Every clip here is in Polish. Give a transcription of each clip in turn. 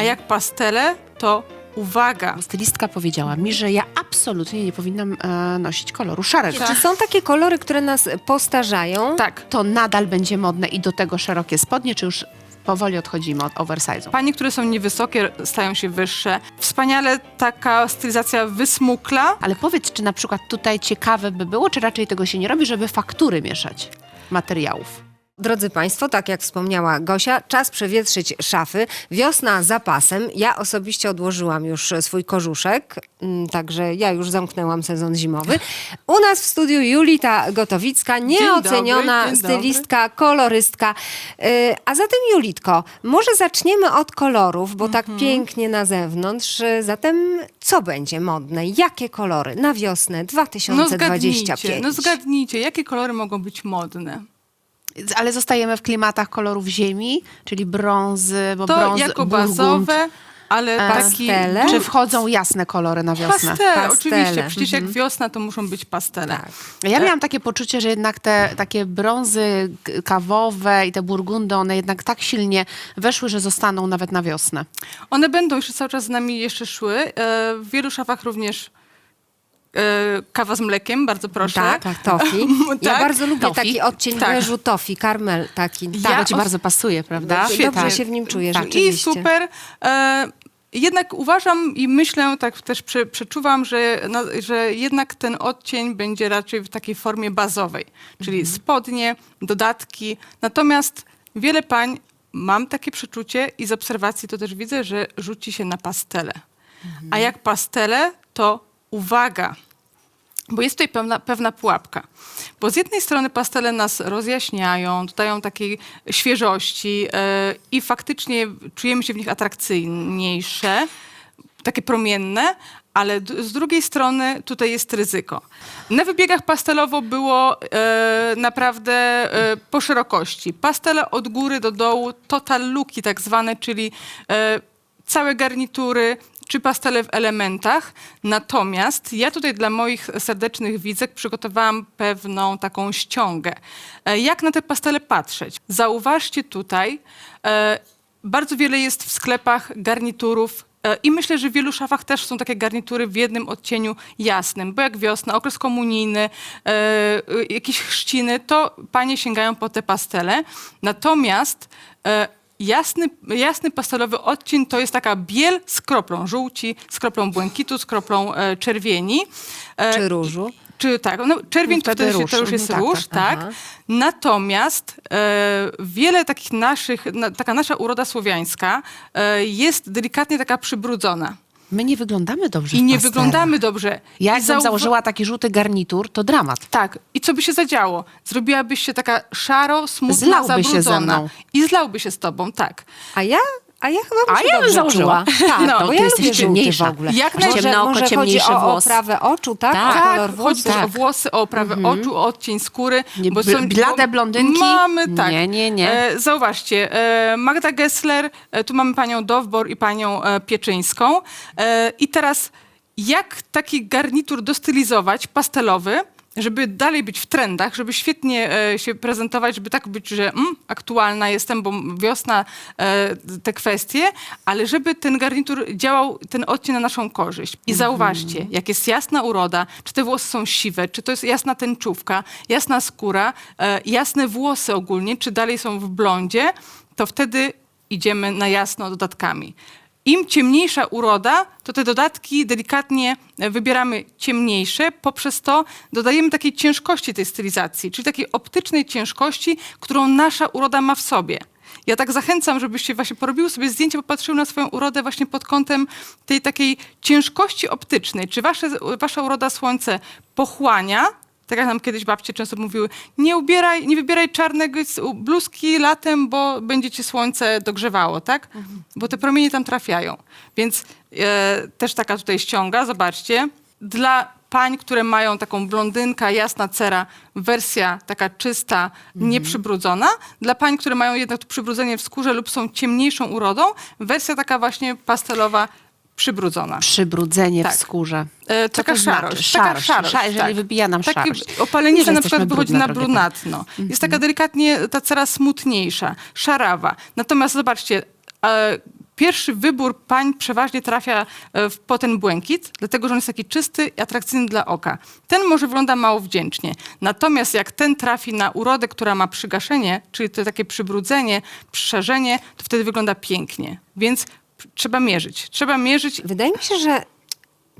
A jak pastele, to uwaga. Stylistka powiedziała mi, że ja absolutnie nie powinnam e, nosić koloru szarego. Czy są takie kolory, które nas postarzają? Tak. To nadal będzie modne i do tego szerokie spodnie, czy już powoli odchodzimy od oversize'u? Panie, które są niewysokie, stają się wyższe. Wspaniale taka stylizacja wysmukla. Ale powiedz, czy na przykład tutaj ciekawe by było, czy raczej tego się nie robi, żeby faktury mieszać materiałów? Drodzy Państwo, tak jak wspomniała Gosia, czas przewietrzyć szafy. Wiosna za pasem. Ja osobiście odłożyłam już swój kożuszek, mm, także ja już zamknęłam sezon zimowy. U nas w studiu Julita Gotowicka, nieoceniona dzień dobry. stylistka, kolorystka. Yy, A zatem Julitko, może zaczniemy od kolorów, bo Mhm. tak pięknie na zewnątrz. Zatem co będzie modne? Jakie kolory na wiosnę No 2025? zgadnijcie, no zgadnijcie, jakie kolory mogą być modne. Ale zostajemy w klimatach kolorów ziemi, czyli brązy, bo To brąz, jako burgund. bazowe, ale E, taki... pastele? Czy wchodzą jasne kolory na wiosnę? Pastele, Pastele. oczywiście. Przecież jak wiosna, to muszą być pastele. Tak. Ja miałam takie poczucie, że jednak te takie brązy kawowe i te burgundy, one jednak tak silnie weszły, że zostaną nawet na wiosnę. One będą jeszcze cały czas z nami jeszcze szły. E, W wielu szafach również kawa z mlekiem, bardzo proszę. Tak, tak, tofi. Ja Tak, bardzo lubię tofi. taki odcień Tak. beżu tofi, karmel taki. Tak, Ja to ci os- bardzo pasuje, prawda? Dobrze Świetnie. się w nim czuję, Tak. I super. E, jednak uważam i myślę, tak też prze, przeczuwam, że, no, że jednak ten odcień będzie raczej w takiej formie bazowej, czyli spodnie, dodatki. Natomiast wiele pań, mam takie przeczucie i z obserwacji to też widzę, że rzuci się na pastele. A jak pastele, to uwaga, bo jest tutaj pewna, pewna pułapka. Bo z jednej strony pastele nas rozjaśniają, dodają takiej świeżości e, i faktycznie czujemy się w nich atrakcyjniejsze, takie promienne, ale z drugiej strony tutaj jest ryzyko. Na wybiegach pastelowo było e, naprawdę e, po szerokości. Pastele od góry do dołu, total looki tak zwane, czyli całe garnitury, czy pastele w elementach. Natomiast ja tutaj dla moich serdecznych widzek przygotowałam pewną taką ściągę. E, Jak na te pastele patrzeć? Zauważcie tutaj, e, bardzo wiele jest w sklepach garniturów e, i myślę, że w wielu szafach też są takie garnitury w jednym odcieniu jasnym, bo jak wiosna, okres komunijny, jakieś chrzciny, to panie sięgają po te pastele. Natomiast jasny, jasny pastelowy odcień to jest taka biel z kroplą żółci, z kroplą błękitu, z kroplą e, czerwieni. E, Czy różu? czy tak, no czerwień to, Wtedy wtedy się, róż. to już jest Mhm, tak, róż, tak, tak. aha. Natomiast e, wiele takich naszych, na, taka nasza uroda słowiańska e, jest delikatnie taka przybrudzona. My nie wyglądamy dobrze I w nie wyglądamy dobrze. Ja I jakbym zauwa- założyła taki żółty garnitur, to dramat. Tak. I co by się zadziało? Zrobiłabyś się taka szaro, smutna, Zlałby się ze zabrudzona. mną. I zlałby się z tobą, tak. A ja, a ja chyba bym A się ja bym dobrze założyła. czuła. Tak, No, bo ty ja jesteś lubię żółty ciemniejsza. w ogóle. Jak może, najciemno- może chodzi ciemniejsze o włosy. oprawę oczu, tak? Tak. O Tak, kolor chodzi włosów. też o włosy, o oprawę oczu, o odcień skóry. Nie, bo bl- są- blade blondynki? Mamy, tak. Nie, nie, nie. E, zauważcie, e, Magda Gessler, e, tu mamy panią Dowbor i panią e, Pieczyńską. E, I teraz jak taki garnitur dostylizować, pastelowy, żeby dalej być w trendach, żeby świetnie e, się prezentować, żeby tak być, że mm, aktualna jestem, bo wiosna, e, te kwestie, ale żeby ten garnitur działał, ten odcień na naszą korzyść. I zauważcie, jak jest jasna uroda, czy te włosy są siwe, czy to jest jasna tęczówka, jasna skóra, e, jasne włosy ogólnie, czy dalej są w blondzie, to wtedy idziemy na jasno dodatkami. Im ciemniejsza uroda, to te dodatki delikatnie e, wybieramy ciemniejsze, poprzez to dodajemy takiej ciężkości tej stylizacji, czyli takiej optycznej ciężkości, którą nasza uroda ma w sobie. Ja tak zachęcam, żebyście właśnie porobiły sobie zdjęcie, popatrzyły na swoją urodę właśnie pod kątem tej takiej ciężkości optycznej. Czy wasze, wasza uroda słońce pochłania, tak jak nam kiedyś babcie często mówiły, nie ubieraj, nie wybieraj czarnego bluzki latem, bo będzie cię słońce dogrzewało, tak? Bo te promienie tam trafiają. Więc e, też taka tutaj ściąga, zobaczcie. Dla pań, które mają taką blondynka, jasna cera, wersja taka czysta, nieprzybrudzona. Dla pań, które mają jednak przybrudzenie w skórze lub są ciemniejszą urodą, wersja taka właśnie pastelowa, przybrudzona. Przybrudzenie Tak. w skórze. E, Co taka to znaczy? szarość. Taka Szarość. szarość, Sza- jeżeli tak. wybija nam Takie szarość. opalenice Że na przykład wychodzi na brunatno. Jest taka delikatnie ta cera smutniejsza, szarawa. Natomiast zobaczcie, e, pierwszy wybór pań przeważnie trafia e, w, po ten błękit, dlatego że on jest taki czysty i atrakcyjny dla oka. Ten może wygląda mało wdzięcznie. Natomiast jak ten trafi na urodę, która ma przygaszenie, czyli to takie przybrudzenie, przerzenie, to wtedy wygląda pięknie. Więc trzeba mierzyć. Trzeba mierzyć Wydaje mi się, że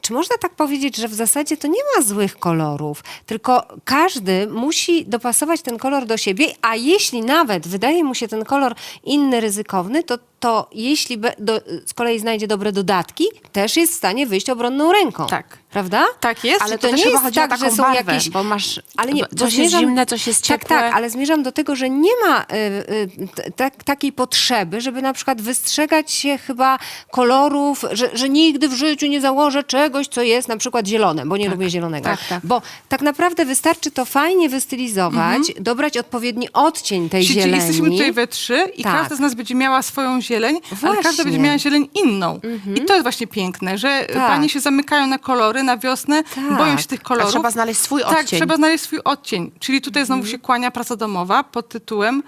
czy można tak powiedzieć, że w zasadzie to nie ma złych kolorów, tylko każdy musi dopasować ten kolor do siebie, a jeśli nawet wydaje mu się ten kolor inny, ryzykowny, to, to jeśli be, do, z kolei znajdzie dobre dodatki, też jest w stanie wyjść obronną ręką. Tak. Prawda? Tak jest. Ale to to, też nie jest tak, że są barwę, jakieś- bo masz Ale nie, coś jest zmierzam- zimne, coś jest tak, ciepłe. Tak, ale zmierzam do tego, że nie ma y, y, t- tak, takiej potrzeby, żeby na przykład wystrzegać się chyba kolorów, że, że nigdy w życiu nie założę czegoś, co jest na przykład zielone, bo nie lubię zielonego. tak, tak. Bo tak naprawdę wystarczy to fajnie wystylizować, dobrać odpowiedni odcień tej Siedzi, zieleni. jesteśmy tutaj we trzy i Tak. każda z nas będzie miała swoją zieleń, ale każda. Mhm. będzie miała zieleń inną. I to jest właśnie piękne, że Tak. panie się zamykają na kolory, na wiosnę, Tak. boją się tych A kolorów. trzeba znaleźć swój Tak, odcień. trzeba znaleźć swój odcień. Czyli tutaj znowu Mhm. się kłania praca domowa pod tytułem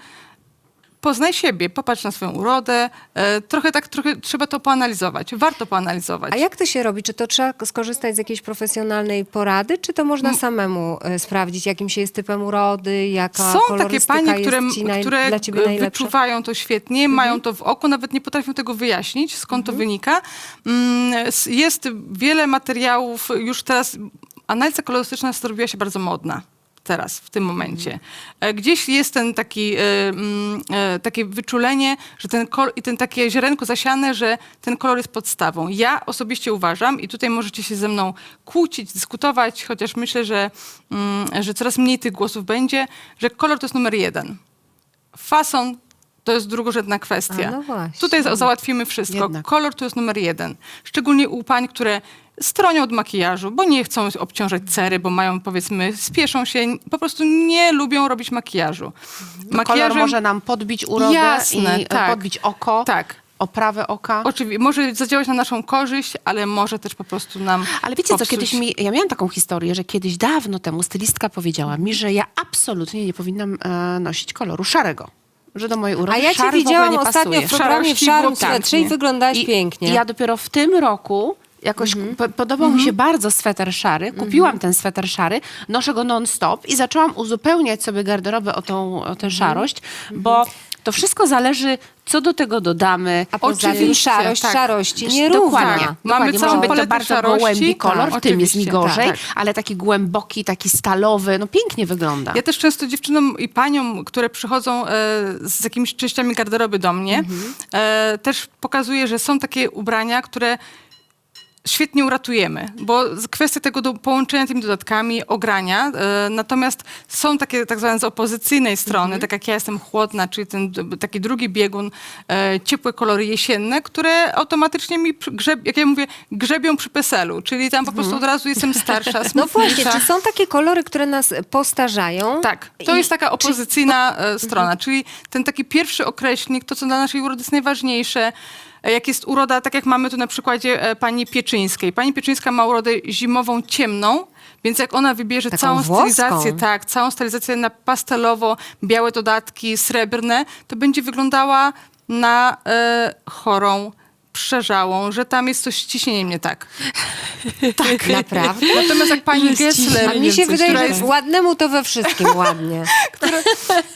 Poznaj siebie, popatrz na swoją urodę. E, trochę tak, trochę trzeba to poanalizować. Warto poanalizować. A jak to się robi? Czy to trzeba skorzystać z jakiejś profesjonalnej porady, czy to można samemu e, sprawdzić, jakim się jest typem urody, jaka Są takie kolorystyka panie, jest które, ci naj, które dla ciebie najlepsza? wyczuwają to świetnie, mają to w oku, nawet nie potrafią tego wyjaśnić, skąd to wynika. Mm, s- Jest wiele materiałów, już teraz analiza kolorystyczna zrobiła się bardzo modna. Teraz, w tym momencie. E, Gdzieś jest ten taki, e, mm, e, takie wyczulenie, że ten kol- i ten takie ziarenko zasiane, że ten kolor jest podstawą. Ja osobiście uważam, i tutaj możecie się ze mną kłócić, dyskutować, chociaż myślę, że, mm, że coraz mniej tych głosów będzie, że kolor to jest numer jeden. Fason to jest drugorzędna kwestia. A, no właśnie. Tutaj za- załatwimy wszystko. Jednak. Kolor to jest numer jeden. Szczególnie u pań, które stronią od makijażu, bo nie chcą obciążać cery, bo mają powiedzmy, spieszą się, po prostu nie lubią robić makijażu. Kolor może nam podbić urodę Jasne, i e, tak. podbić oko, Tak. oprawę oka. Oczywiście, może zadziałać na naszą korzyść, ale może też po prostu nam Ale wiecie co, popsuć. kiedyś mi, ja miałam taką historię, że kiedyś dawno temu stylistka powiedziała mi, że ja absolutnie nie powinnam e, nosić koloru szarego. Że do mojej urody A ja cię szary w ogóle widziałam nie ostatnio pasuje. w programie w Szarości było swetrze i pięknie. wyglądałaś I, pięknie. I ja dopiero w tym roku jakoś po, podobał mi się bardzo sweter szary. Kupiłam ten sweter szary, noszę go non-stop i zaczęłam uzupełniać sobie garderobę o tą o tę szarość, bo to wszystko zależy, co do tego dodamy. A poza tym Oczywiście, szarość tak. szarości Też nierówna. Dokładnie. Mamy dokładnie. całą Może być to paletę bardzo szarości. gołębi kolor, Tak, w tym jest mi oczywiście, gorzej, tak. ale taki głęboki, taki stalowy, no pięknie wygląda. Ja też często dziewczynom i paniom, które przychodzą e, z jakimiś częściami garderoby do mnie, Mhm. e, też pokazuję, że są takie ubrania, które świetnie uratujemy, bo kwestia tego do połączenia tymi dodatkami, ogrania, e, natomiast są takie tak zwane z opozycyjnej strony, Mhm. tak jak ja jestem chłodna, czyli ten taki drugi biegun, e, ciepłe kolory jesienne, które automatycznie mi, grzeb, jak ja mówię, grzebią przy peselu, czyli tam po prostu od razu jestem starsza, No właśnie, smutniejsza. czy są takie kolory, które nas postarzają? Tak, to I- jest taka opozycyjna e, strona, czyli ten taki pierwszy określnik, to co dla naszej urody jest najważniejsze, jak jest uroda, tak jak mamy tu na przykładzie e, pani Pieczyńskiej. Pani Pieczyńska ma urodę zimową, ciemną, więc jak ona wybierze Taką całą włoską. stylizację, tak, całą stylizację na pastelowo, białe dodatki, srebrne, to będzie wyglądała na e, chorą, przeżałą, że tam jest coś z ciśnieniem nie tak. Tak. Naprawdę? Natomiast jak pani Gessler, A mi się wydaje, która że jest ładnemu to we wszystkim ładnie. Znaczy,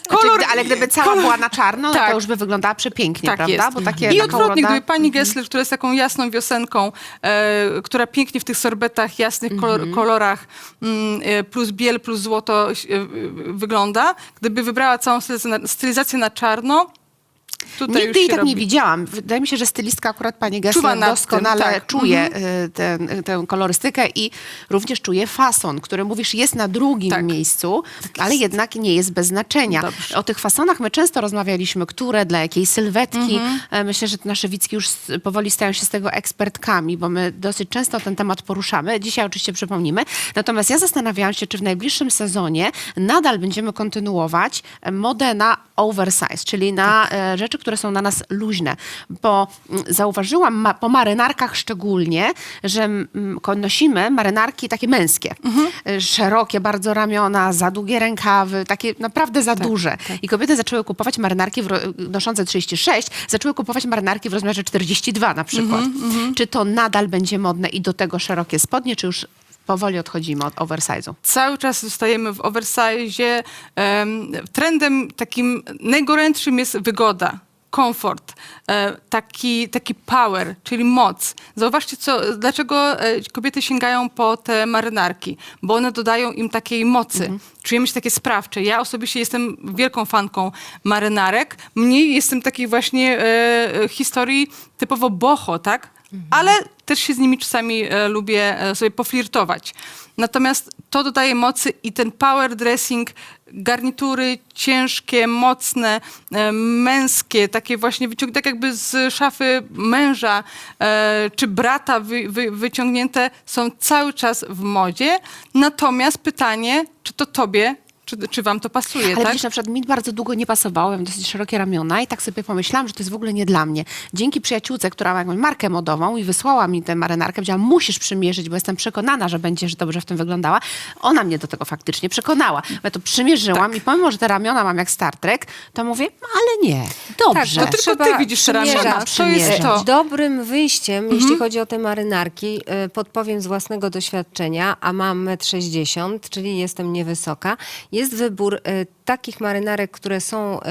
kolor- gdy, ale gdyby cała była na czarno, no Tak. to już by wyglądała przepięknie, Tak prawda? jest. Bo takie, I taka odwrotnie, uroda... gdyby pani Gessler, która jest taką jasną wiosenką, e, która pięknie w tych sorbetach, jasnych kolor, kolorach, mm, e, plus biel, plus złoto e, e, wygląda, gdyby wybrała całą stylizację na, stylizację na czarno, tutaj Nigdy jej tak robi. nie widziałam. Wydaje mi się, że stylistka akurat pani Gessler nad tym, doskonale tak. czuje y, ten, tę kolorystykę i również czuje fason, który mówisz jest na drugim Tak. miejscu, ale jednak nie jest bez znaczenia. Dobrze. O tych fasonach my często rozmawialiśmy, które, dla jakiej sylwetki. Mhm. E, Myślę, że nasze Wicki już powoli stają się z tego ekspertkami, bo my dosyć często ten temat poruszamy. Dzisiaj oczywiście przypomnimy. Natomiast ja zastanawiałam się, czy w najbliższym sezonie nadal będziemy kontynuować modę na oversize, czyli na e, rzeczy, które są na nas luźne. Bo mm, zauważyłam ma, po marynarkach szczególnie, że mm, nosimy marynarki takie męskie. E, Szerokie bardzo ramiona, za długie rękawy, takie naprawdę za duże. I kobiety zaczęły kupować marynarki w, noszące 36, zaczęły kupować marynarki w rozmiarze 42 na przykład. Czy to nadal będzie modne i do tego szerokie spodnie, czy już powoli odchodzimy od oversize'u? cały czas zostajemy w oversize. Em, trendem takim najgorętszym jest wygoda. Komfort, e, taki, taki power, czyli moc. Zauważcie, co, dlaczego e, kobiety sięgają po te marynarki, bo one dodają im takiej mocy. Czujemy się takie sprawcze. Ja osobiście jestem wielką fanką marynarek. Mniej jestem takiej właśnie e, historii typowo boho, tak? Ale też się z nimi czasami e, lubię e, sobie poflirtować. Natomiast to dodaje mocy i ten power dressing, garnitury ciężkie, mocne, e, męskie, takie właśnie wyciągnięte tak jakby z szafy męża e, czy brata wy, wy, wyciągnięte są cały czas w modzie. Natomiast pytanie, czy to tobie, czy, czy wam to pasuje, Ale tak? widzisz, na przykład mi bardzo długo nie pasowało, miałam dosyć szerokie ramiona i tak sobie pomyślałam, że to jest w ogóle nie dla mnie. Dzięki przyjaciółce, która ma jakąś markę modową i wysłała mi tę marynarkę, powiedziała, musisz przymierzyć, bo jestem przekonana, że będziesz dobrze w tym wyglądała. Ona mnie do tego faktycznie przekonała. Ja to przymierzyłam Tak. i pomimo, że te ramiona mam jak Star Trek, to mówię, no ale nie, dobrze. to tylko ty widzisz te ramiona. przymierzać. To jest to. Dobrym wyjściem, Mhm. jeśli chodzi o te marynarki, y, podpowiem z własnego doświadczenia, a mam 1,60 m, czyli jestem niewysoka, jest wybór y, takich marynarek, które są y,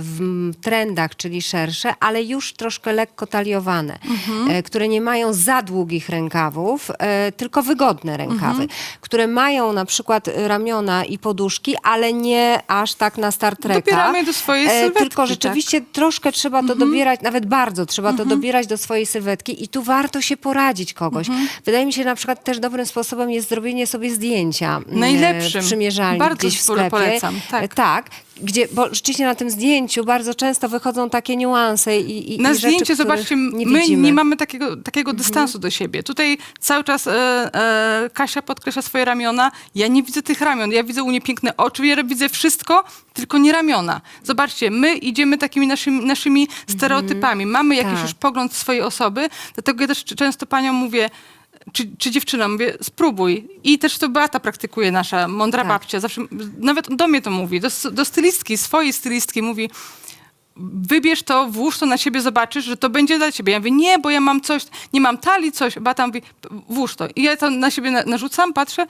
w trendach, czyli szersze, ale już troszkę lekko taliowane, Mhm. y, które nie mają za długich rękawów, y, tylko wygodne rękawy, Mhm. które mają na przykład ramiona i poduszki, ale nie aż tak na Star Treka. Dobieramy do swojej E, sylwetki, Tylko tak. rzeczywiście troszkę trzeba to dobierać, nawet bardzo trzeba to dobierać do swojej sylwetki i tu warto się poradzić kogoś. Wydaje mi się na przykład też dobrym sposobem jest zrobienie sobie zdjęcia Najlepszym. przymierzalni Bardzo gdzieś w sklepie. polecam, tak. E, tak. Gdzie, bo rzeczywiście na tym zdjęciu bardzo często wychodzą takie niuanse i, i Na i rzeczy, zdjęcie, których zobaczcie, nie my widzimy. nie mamy takiego, takiego dystansu do siebie. Tutaj cały czas e, e, Kasia podkreśla swoje ramiona. Ja nie widzę tych ramion. Ja widzę u niej piękne oczy, ja widzę wszystko, tylko nie ramiona. Zobaczcie, my idziemy takimi naszymi, naszymi stereotypami. Mamy jakiś Tak. już pogląd swojej osoby, dlatego ja też często paniom mówię, czy, czy dziewczynom, mówię, spróbuj. I też to Beata praktykuje, nasza mądra Tak. babcia. Zawsze, nawet do mnie to mówi, do, do stylistki, swojej stylistki mówi, wybierz to, włóż to na siebie, zobaczysz, że to będzie dla ciebie. Ja mówię, nie, bo ja mam coś, nie mam talii, coś. Bata mówi, włóż to. I ja to na siebie na, narzucam, patrzę,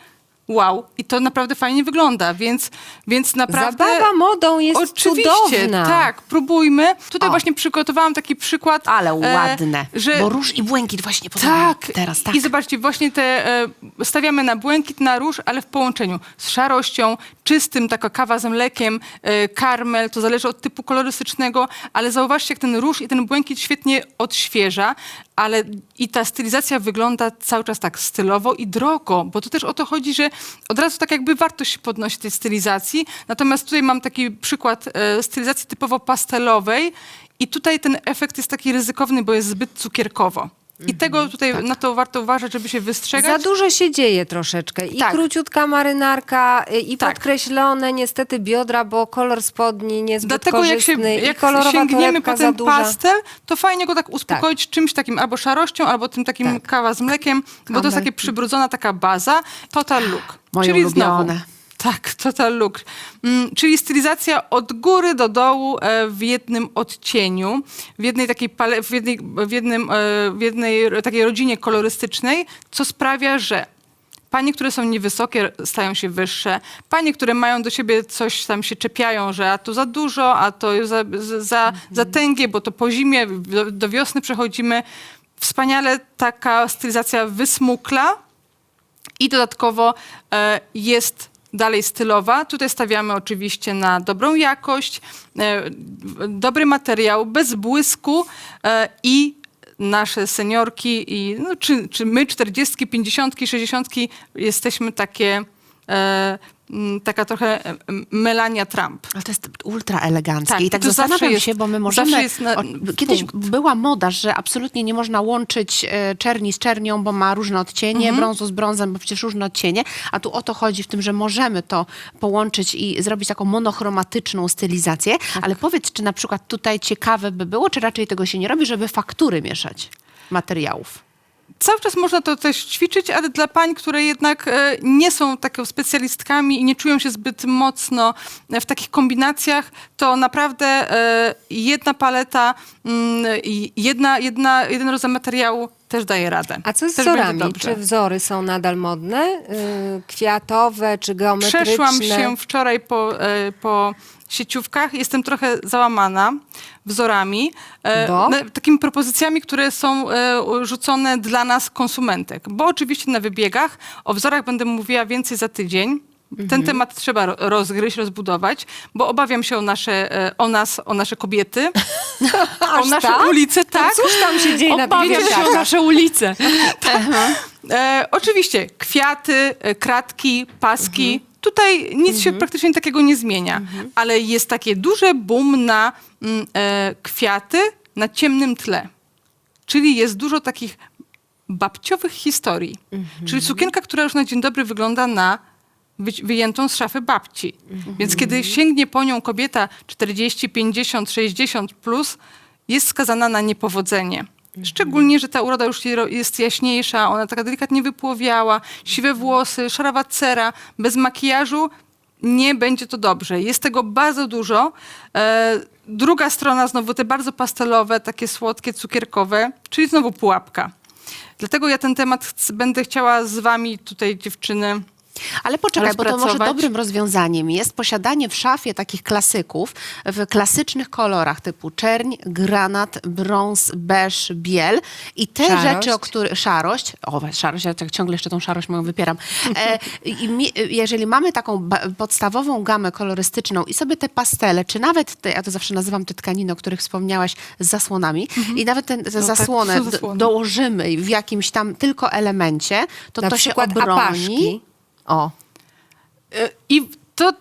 wow, i to naprawdę fajnie wygląda, więc, więc naprawdę... Zabawa modą jest Oczywiście, cudowna. tak, próbujmy. Tutaj O. właśnie przygotowałam taki przykład. Ale e, ładne, że bo róż i błękit właśnie podobają tak. teraz, tak. I zobaczcie, właśnie te e, stawiamy na błękit, na róż, ale w połączeniu z szarością, czystym, taka kawa z mlekiem, e, karmel, to zależy od typu kolorystycznego, ale zauważcie, jak ten róż i ten błękit świetnie odświeża, ale i ta stylizacja wygląda cały czas tak stylowo i drogo, bo to też o to chodzi, że od razu tak jakby wartość się podnosi tej stylizacji. Natomiast tutaj mam taki przykład e, stylizacji typowo pastelowej i tutaj ten efekt jest taki ryzykowny, bo jest zbyt cukierkowo. I tego tutaj na to warto uważać, żeby się Za wystrzegać. dużo się dzieje troszeczkę. I Tak. króciutka marynarka, y, i Tak. podkreślone niestety biodra, bo kolor spodni niezbyt Dlatego jak, się, korzystny i jak kolorowa sięgniemy torebka po za ten pastel, to fajnie go tak uspokoić czymś takim albo szarością, albo tym takim Tak. kawa z mlekiem, bo to jest takie przybrudzona taka baza. Total look. Moje Czyli ulubione. znowu. Tak, total look. Mm, czyli stylizacja od góry do dołu e, w jednym odcieniu, w jednej takiej pale, w jednej, w jednym, e, w jednej takiej rodzinie kolorystycznej, co sprawia, że Panie, które są niewysokie, stają się wyższe. Panie, które mają do siebie coś tam się czepiają, że a to za dużo, a to za, za, za tęgie, bo to po zimie, do, do wiosny przechodzimy. Wspaniale taka stylizacja wysmukla i dodatkowo e, jest dalej stylowa. Tutaj stawiamy oczywiście na dobrą jakość, e, dobry materiał, bez błysku e, i nasze seniorki i no, czy, czy my 40, 50, 60 jesteśmy takie e, taka trochę Melania Trump. Ale to jest ultra eleganckie. Tak, I tak zastanawiam jest- się, bo my możemy... na- kiedyś punkt. była moda, że absolutnie nie można łączyć e, czerni z czernią, bo ma różne odcienie, Mhm. brązu z brązem, bo przecież różne odcienie. A tu o to chodzi w tym, że możemy to połączyć i zrobić taką monochromatyczną stylizację. Tak. Ale powiedz, czy na przykład tutaj ciekawe by było, czy raczej tego się nie robi, żeby faktury mieszać materiałów? Cały czas można to też ćwiczyć, ale dla pań, które jednak e, nie są taką specjalistkami i nie czują się zbyt mocno e, w takich kombinacjach, to naprawdę e, jedna paleta, mm, i jedna, jedna, jeden rodzaj materiału też daje radę. A co z też wzorami? Czy wzory są nadal modne? Yy, kwiatowe czy geometryczne? Przeszłam się wczoraj po, po sieciówkach. Jestem trochę załamana wzorami, e, Bo? na- takimi propozycjami, które są e, rzucone dla nas, konsumentek. Bo oczywiście na wybiegach o wzorach będę mówiła więcej za tydzień. Ten Mhm. temat trzeba ro- rozgryźć, rozbudować, bo obawiam się o nasze, e, o nas, o nasze kobiety, o nasze tak? ulice, tak. Cóż tam się dzieje na Obawiam się o nasze ulice. E, oczywiście kwiaty, e, kratki, paski. Mhm. Tutaj nic się praktycznie takiego nie zmienia, ale jest takie duże boom na mm, e, kwiaty na ciemnym tle. Czyli jest dużo takich babciowych historii. Mhm. Czyli sukienka, która już na dzień dobry wygląda na wyci- wyjętą z szafy babci. Mhm. Więc kiedy sięgnie po nią kobieta 40, 50, 60 plus, jest skazana na niepowodzenie. Szczególnie, że ta uroda już je- jest jaśniejsza, ona taka delikatnie wypłowiała, siwe włosy, szarawa cera, bez makijażu, nie będzie to dobrze. Jest tego bardzo dużo. E, druga strona, znowu te bardzo pastelowe, takie słodkie, cukierkowe, czyli znowu pułapka. Dlatego ja ten temat będę chciała z wami tutaj, dziewczyny, Ale poczekaj, bo to może dobrym rozwiązaniem jest posiadanie w szafie takich klasyków w klasycznych kolorach typu czerń, granat, brąz, beż, biel i te Szarość. rzeczy, o których... Szarość. O, szarość, ja tak ciągle jeszcze tą szarość moją wypieram. E, I mi, jeżeli mamy taką podstawową gamę kolorystyczną i sobie te pastele, czy nawet te, ja to zawsze nazywam te tkaniny, o których wspomniałaś, z zasłonami i nawet ten, te tak, zasłonę są do, dołożymy w jakimś tam tylko elemencie, to Na to się obroni. apaszki. O, E, I to.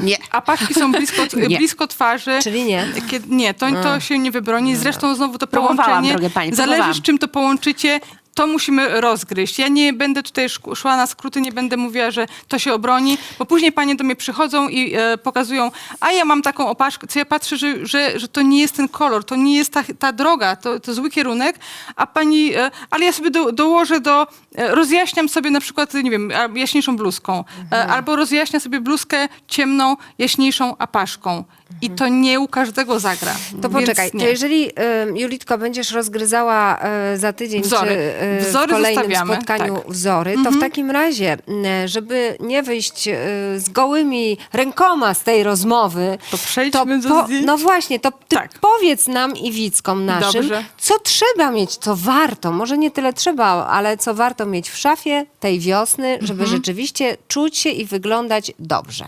Nie. Apaszki są blisko, Nie. blisko twarzy. Czyli nie? Kiedy, nie, to, to się nie wybroni. Zresztą znowu to Próbowałam, połączenie. drogie panie, zależy, próbowałam. z czym to połączycie. To musimy rozgryźć. Ja nie będę tutaj szła na skróty, nie będę mówiła, że to się obroni, bo później panie do mnie przychodzą i e, pokazują, a ja mam taką opaszkę, co ja patrzę, że, że, że to nie jest ten kolor, to nie jest ta, ta droga, to, to zły kierunek, a pani, e, ale ja sobie do, dołożę do, e, rozjaśniam sobie na przykład, nie wiem, jaśniejszą bluzką, e, albo rozjaśniam sobie bluzkę ciemną, jaśniejszą apaszką. I to nie u każdego zagra. to poczekaj. To jeżeli, y, Julitko, będziesz rozgryzała y, za tydzień Wzory. czy y, Wzory w kolejnym zostawiamy, spotkaniu tak. wzory, to w takim razie, y, żeby nie wyjść y, z gołymi rękoma z tej rozmowy, To przejdźmy do po, zdjęć. No właśnie, to ty Tak. powiedz nam i widzkom naszym, Dobrze. co trzeba mieć, co warto, może nie tyle trzeba, ale co warto mieć w szafie tej wiosny, żeby Mhm. rzeczywiście czuć się i wyglądać dobrze.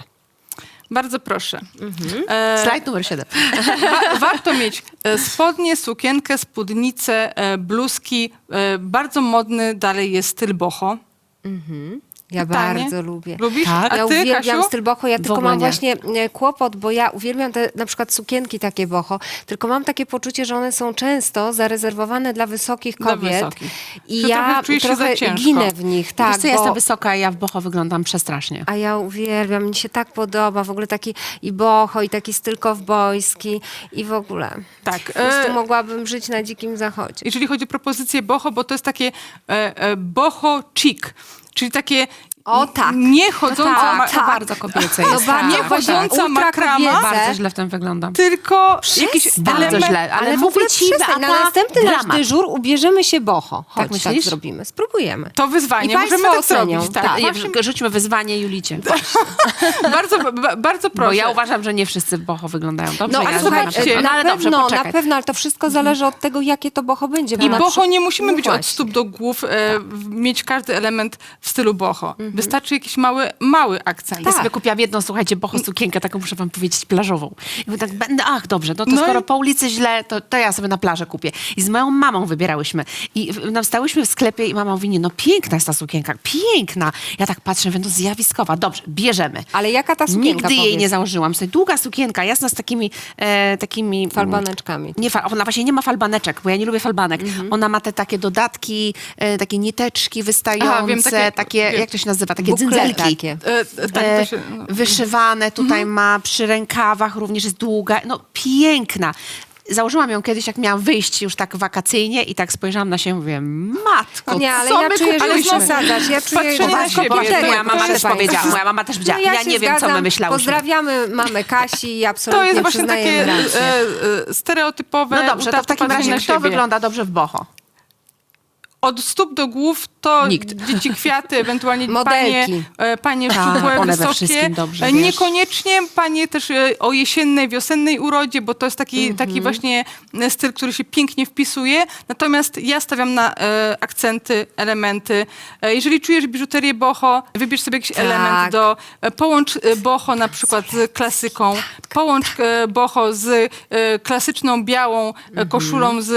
Bardzo proszę. Mhm. E, Slajd numer 7. Wa- warto mieć e, spodnie, sukienkę, spódnicę, e, bluzki. Bardzo modny dalej jest styl boho. Ja Pytanie? bardzo lubię. Lubisz? Tak. A ja ty, uwielbiam Kasiu? styl boho, ja W tylko ogóle mam nie. właśnie e, kłopot, bo ja uwielbiam te na przykład sukienki takie boho, tylko mam takie poczucie, że one są często zarezerwowane dla wysokich Dla kobiet wysokich. i Że ja trochę czujesz się za ciężko. ginę w nich. Tak, Tak, co, ja bo, jestem wysoka, a ja w boho wyglądam przestrasznie. a ja uwielbiam, mi się tak podoba, w ogóle taki i boho, i taki styl kowbojski i w ogóle. Tak. Po prostu E, mogłabym żyć na dzikim zachodzie. jeżeli chodzi o propozycję boho, bo to jest takie e, e, boho chic, czyli takie O, tak. nie chodząca, tak, ma- to bardzo kobiece jest. bardzo, nie tak. właśnie, chodząca ultra makrama, kobiece. Bardzo źle w tym wyglądam. tylko jakiś Bardzo element. źle, ale, Ale w mówię ogóle ci, przestań, na Beata, następny nasz dramat. dyżur ubierzemy się boho. Chodź, tak, myślisz? zrobimy. Spróbujemy. To wyzwanie, I państwo możemy tak ocenią. zrobić. Tak, Tak. Właśnie, Rzućmy wyzwanie Julicie. bardzo, ba, bardzo proszę. Bo ja uważam, że nie wszyscy w boho wyglądają dobrze. No, ja ale słuchajcie, no, ale dobrze, pewno, na poczekaj. pewno, ale to wszystko zależy od tego, jakie to boho będzie. bo I na boho przykład- nie musimy No być od właśnie. stóp do głów, e, w- mieć każdy element w stylu boho. Wystarczy jakiś mały, mały akcent. Ja sobie kupiłam jedną, słuchajcie, boho sukienkę, taką muszę wam powiedzieć, plażową. I mówię tak, będę, ach dobrze, no to No skoro i- po ulicy źle, to, to ja sobie na plażę kupię. I z moją mamą wybierałyśmy. I w- no, stałyśmy w sklepie i mama mówi, nie, no piękna jest ta sukienka, piękna. Ja tak patrzę, mówię, no zjawiskowa, dobrze, bierzemy. Ale jaka ta sukienka, Nigdy jej powiedz? nie założyłam. Sobie długa sukienka, jasna z takimi, e, takimi mm, Falbaneczkami. Nie, fa- ona właśnie nie ma falbaneczek, bo ja nie lubię falbanek. Mhm. Ona ma te takie dodatki, e, takie niteczki wystające, wiem, takie, takie- takie, wiem. jak to się nazywa, takie Bukle dzyndzelki. takie. E, e, tak, E, to się, no. wyszywane tutaj ma przy rękawach, również jest długa, no piękna. Założyłam ją kiedyś, jak miałam wyjść już tak wakacyjnie i tak spojrzałam na siebie i mówię, matko, Nie, ale co ja my czuję, że kupiłyśmy? przesadzasz. Ja czuję Patrzenie na Matko siebie, Bożena, to moja mama proszę też państwa. powiedziała, moja mama też powiedziała. No ja się nie wiem, co my myślałyśmy. Pozdrawiamy mamę Kasi i To absolutnie jest właśnie takie rację. e, e, stereotypowe No dobrze, to w takim patrzenie razie na kto siebie. wygląda dobrze w boho? Od stóp do głów to Nikt. dzieci kwiaty, ewentualnie Modelki. panie, e, panie Tak, szczupłe, one we wysokie. wszystkim dobrze, E, wiesz. Niekoniecznie panie też e, o jesiennej, wiosennej urodzie, bo to jest taki, Mhm. taki właśnie e, styl, który się pięknie wpisuje. Natomiast ja stawiam na e, akcenty, elementy. E, jeżeli czujesz biżuterię boho, wybierz sobie jakiś Tak. element do... E, połącz e, boho na przykład z klasyką. Połącz e, boho z e, klasyczną białą e, Mhm. koszulą z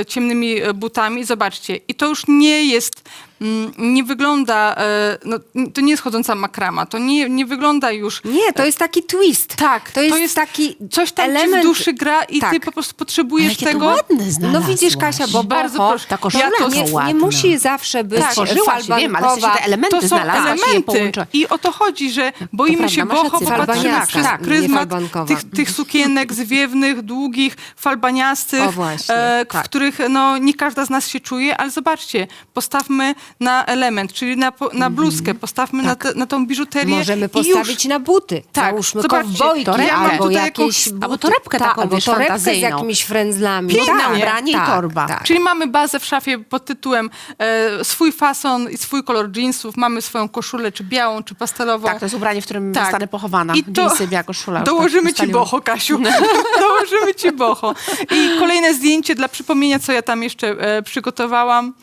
e, ciemnymi e, butami. Zobaczcie. I to już nie jest... mm, Nie wygląda, e, no, to nie jest chodząca makrama, to nie, nie wygląda już Nie, to jest taki twist. tak, to jest, taki coś tam ci element... w duszy gra i ty tak. po prostu potrzebujesz Jakie tego. to ładne No widzisz, Kasia, bo Bardzo proszę. Ta koszula Ja to- nie, ładna. nie musi zawsze być Tak, Stworzyłaś, wiem, ale w sensie te elementy To są znalazłaś elementy i o to chodzi, że boimy się boho, popatrzymy falbaniasta, przez nie pryzmat falbankowa. tych, tych sukienek zwiewnych, długich, falbaniastych, O właśnie, e, tak. w których no, nie każda z nas się czuje, ale zobaczcie, postawmy na element, czyli na, po- na bluzkę, postawmy na, te, na tą biżuterię Możemy i postawić już. na buty. Tak, Załóżmy zobaczcie, kowbojki torebkę. albo Tutaj jakieś jakąś- buty. albo torebkę Tak, taką, albo wiesz, torebkę z fantazyjną. jakimiś frędzlami. Pięknie, tak, ubranie i tak, torba. Tak. Czyli mamy bazę w szafie pod tytułem e, swój fason i swój kolor jeansów, mamy swoją koszulę, czy białą, czy pastelową. Tak, to jest ubranie, w którym Tak. zostanę pochowana. I to Dżinsy, biała koszula. już Dołożymy tak ci ustaliłam. boho, Kasiu. dołożymy ci boho. I kolejne zdjęcie dla przypomnienia, co ja tam jeszcze e, przygotowałam.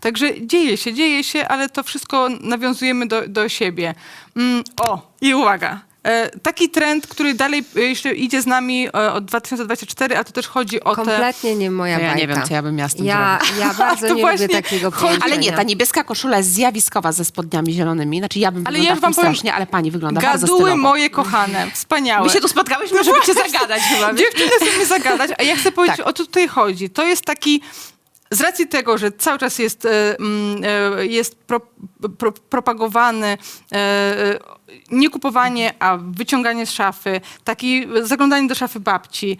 Także dzieje się, dzieje się, ale to wszystko nawiązujemy do, do siebie. Mm, o, i uwaga. E, taki trend, który dalej e, jeszcze idzie z nami e, od 2024, a to też chodzi o te... Kompletnie nie moja To ja bajka. nie wiem, co ja bym miała z tym ja, ja bardzo To nie właśnie lubię takiego chodzi-. Ale nie, ta niebieska koszula jest zjawiskowa ze spodniami zielonymi. Znaczy ja bym Ale wyglądała ja już wam w tym powiem, strasznie, ale pani wygląda bardzo Gaduły stylowo. moje kochane, wspaniałe. My się tu spotkałyśmy, żeby cię zagadać chyba. wiesz? Dziewczyny chcą mnie zagadać, a ja chcę powiedzieć, Tak. o co tutaj chodzi. To jest taki, z racji tego, że cały czas jest, e, mm, e, jest pro, pro, propagowany e, nie kupowanie, a wyciąganie z szafy, taki zaglądanie do szafy babci,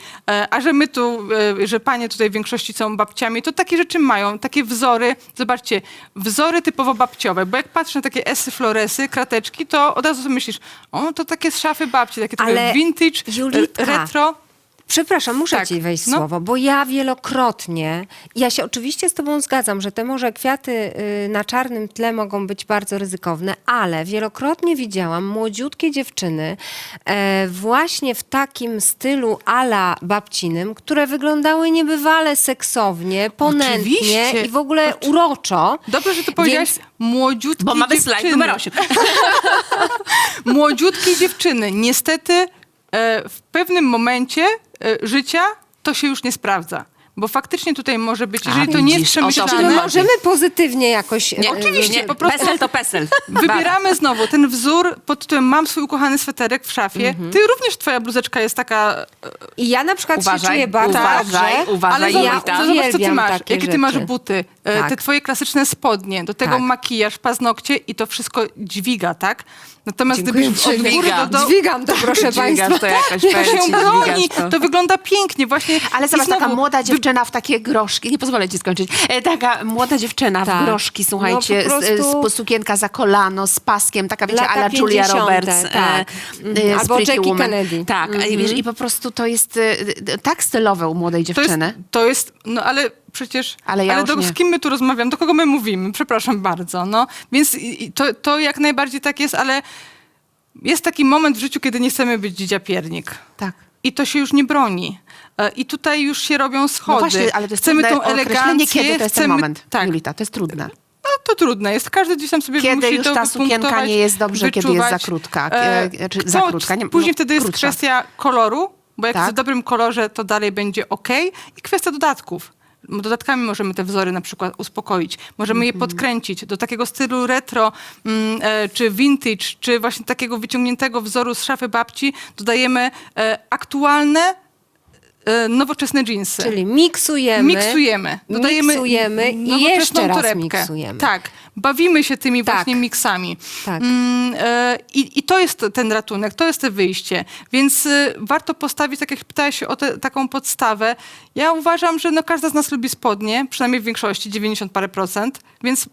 a że my tu, że panie tutaj w większości są babciami, to takie rzeczy mają, takie wzory, zobaczcie, wzory typowo babciowe, bo jak patrzę na takie esy, floresy, krateczki, to od razu myślisz, o, to takie z szafy babci, takie trochę Ale vintage, Julitka, retro. Przepraszam, muszę Tak, ci wejść w no. słowo, bo ja wielokrotnie, ja się oczywiście z tobą zgadzam, że te może kwiaty y, na czarnym tle mogą być bardzo ryzykowne, ale wielokrotnie widziałam młodziutkie dziewczyny e, właśnie w takim stylu ala babcinym, które wyglądały niebywale seksownie, ponętnie Oczywiście. i w ogóle uroczo. Dobrze, że to powiedziałaś Więc- młodziutkie Bo mamy dziewczyny. slajd numer 8. Młodziutkie dziewczyny. Niestety e, w pewnym momencie e, życia to się już nie sprawdza. Bo faktycznie tutaj może być, jeżeli to nie jest widzisz, o to Czy my przemyślane, chodzi. możemy pozytywnie jakoś... Nie, e, oczywiście, po prostu- Pesel to pesel. wybieramy znowu ten wzór pod tytułem mam swój ukochany sweterek w szafie. Mhm. Ty również twoja bluzeczka jest taka I ja na przykład się Uważaj, czuję bardzo uważaj, dobrze. uważaj, Ale Julita. zobacz, Ja zobacz, co ty uwielbiam masz. takie Jakie ty masz rzeczy. buty, e, Tak. te twoje klasyczne spodnie, do tego Tak. makijaż, paznokcie i to wszystko dźwiga, tak? Natomiast Dziękuję gdybyś od góry do dołu... Dźwigam to, proszę Dźwigasz państwa. to jakoś, powiem się ci, broni, dźwigasz to. to wygląda pięknie, właśnie. Ale I zobacz, taka młoda dziewczyna w takie groszki, nie pozwolę ci skończyć, e, taka młoda dziewczyna Tak. w groszki, słuchajcie, No, po z, prostu- z, sukienka za kolano, z paskiem, taka wiecie, Lata ala Julia 50., Roberts. tak. e, z Albo Pretty Jackie Woman. Kennedy. Tak, i, wiesz, i po prostu to jest e, e, tak stylowe u młodej to jest, dziewczyny. to jest, no ale przecież, Ale ja już do, nie. z kim my tu rozmawiamy, do kogo my mówimy, przepraszam bardzo, no. Więc i- i to, to jak najbardziej tak jest, ale jest taki moment w życiu, kiedy nie chcemy być dzidziapiernik. Tak. I to się już nie broni. E, I tutaj już się robią schody. No właśnie, ale to jest chcemy tą elegancję, kiedy to jest ten chcemy, moment, Tak, Julita, to jest trudne. no to trudne jest. Każdy gdzieś tam sobie Kiedy musi już to ta sukienka nie jest dobrze, kiedy jest za wyczuwać. krótka, E, e, czy za krótka, nie- Później no, wtedy jest krótsza. kwestia koloru, bo jak Tak. jest w dobrym kolorze, to dalej będzie ok. I kwestia dodatków. Dodatkami możemy te wzory na przykład uspokoić. Możemy je podkręcić do takiego stylu retro, mm, e, czy vintage, czy właśnie takiego wyciągniętego wzoru z szafy babci. Dodajemy e, aktualne, e, nowoczesne jeansy. Czyli miksujemy. Miksujemy. Dodajemy Miksujemy i jeszcze raz torebkę. miksujemy. Tak. Bawimy się tymi Tak. właśnie miksami. Tak. Mm, e, i, I to jest ten ratunek, to jest to wyjście. Więc y, warto postawić, tak jak pytałaś o te, taką podstawę. Ja uważam, że no, każda z nas lubi spodnie, przynajmniej w większości, 90 parę procent, więc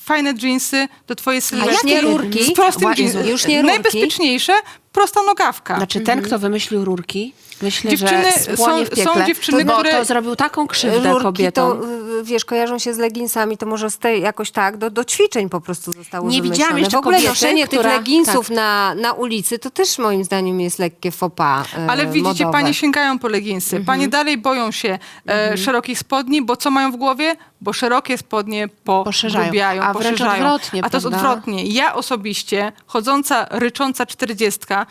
fajne jeansy do twojej sylwetki. już nie rurki? Z prostym Ła- już nie rurki? Najbezpieczniejsze, prosta nogawka. Znaczy ten, kto wymyślił rurki, myślę, Dziewczyny że spłonie są- w piekle, są dziewczyny, bo które- to zrobił taką krzywdę Rurki kobietom. to, y, wiesz, kojarzą się z leginsami, to może z tej jakoś tak, do, do ćwiczeń po prostu zostało Nie wymyślone. widziałam jeszcze W ogóle kobiety, noszenie która- tych leginsów tak. na, na ulicy, to też moim zdaniem jest lekkie faux pas e, Ale widzicie, modowe. panie sięgają po leginsy. Mhm. Panie dalej boją się e, szerokich spodni, bo co mają w głowie? Bo szerokie spodnie po Poszerzają. pogrubiają, A wręcz poszerzają. odwrotnie, A to jest prawda? odwrotnie. Ja osobiście, chodząca, rycząca czterdziestka,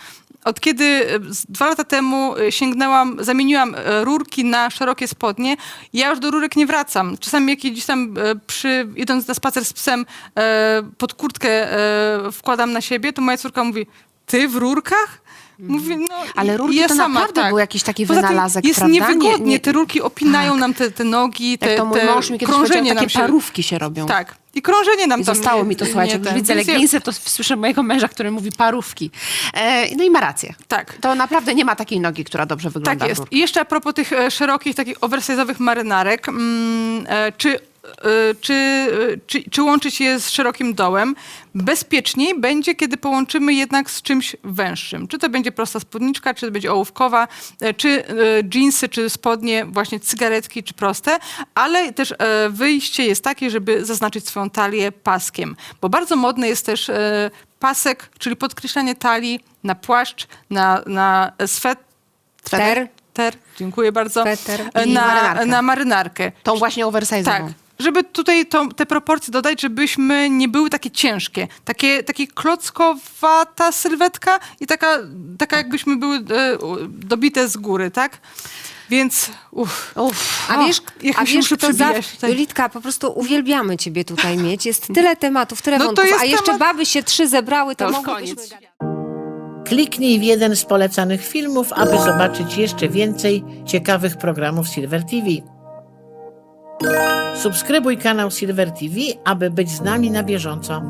od kiedy e, dwa lata temu e, sięgnęłam, zamieniłam e, rurki na szerokie spodnie, ja już do rurek nie wracam. Czasami jak gdzieś tam przy, idąc na spacer z psem pod kurtkę wkładam na siebie, to moja córka mówi, ty w rurkach? Mówi, no, Ale rurki ja to sama, naprawdę tak. był jakiś taki Poza tym wynalazek, jest prawda? Nie- niewygodnie, nie- te rurki opinają nam te, te nogi, te, Jak to mój te mąż mi kiedyś powiedział, krążenie takie nam się... parówki się robią. Tak. I krążenie nam I tam zostało nie- mi to, nie słuchajcie, jak już ten. widzę Więc ja- leginsy, to słyszę mojego męża, który mówi parówki. E, no i ma rację. Tak. To naprawdę nie ma takiej nogi, która dobrze wygląda Tak w jest. I jeszcze a propos tych e, szerokich, takich oversize'owych marynarek, mm, e, czy, czy, e, czy, czy łączyć je z szerokim dołem? Bezpieczniej będzie, kiedy połączymy jednak z czymś węższym. Czy to będzie prosta spódniczka, czy to będzie ołówkowa, e, czy jeansy, czy spodnie, właśnie cygaretki, czy proste, ale też wyjście jest takie, żeby zaznaczyć swoją talię paskiem, bo bardzo modny jest też pasek, czyli podkreślanie talii na płaszcz, na, na swet, Ter. Ter, dziękuję bardzo. Sweter na, marynarkę. na marynarkę. Tą właśnie oversize'ową. Tak. Żeby tutaj tą, te proporcje dodać, żebyśmy nie były takie ciężkie. Takie, takie klockowata sylwetka i taka, taka jakbyśmy były e, dobite z góry, tak? Więc uff. Uff. A O, wiesz, jak a wiesz muszę kto za... Julitka, po prostu uwielbiamy ciebie tutaj mieć. Jest tyle tematów, tyle No to wątków, a jeszcze temat- baby się trzy zebrały, to, To już koniec. gadać. Kliknij w jeden z polecanych filmów, aby zobaczyć jeszcze więcej ciekawych programów Silver TV. Subskrybuj kanał Silver TV, aby być z nami na bieżąco.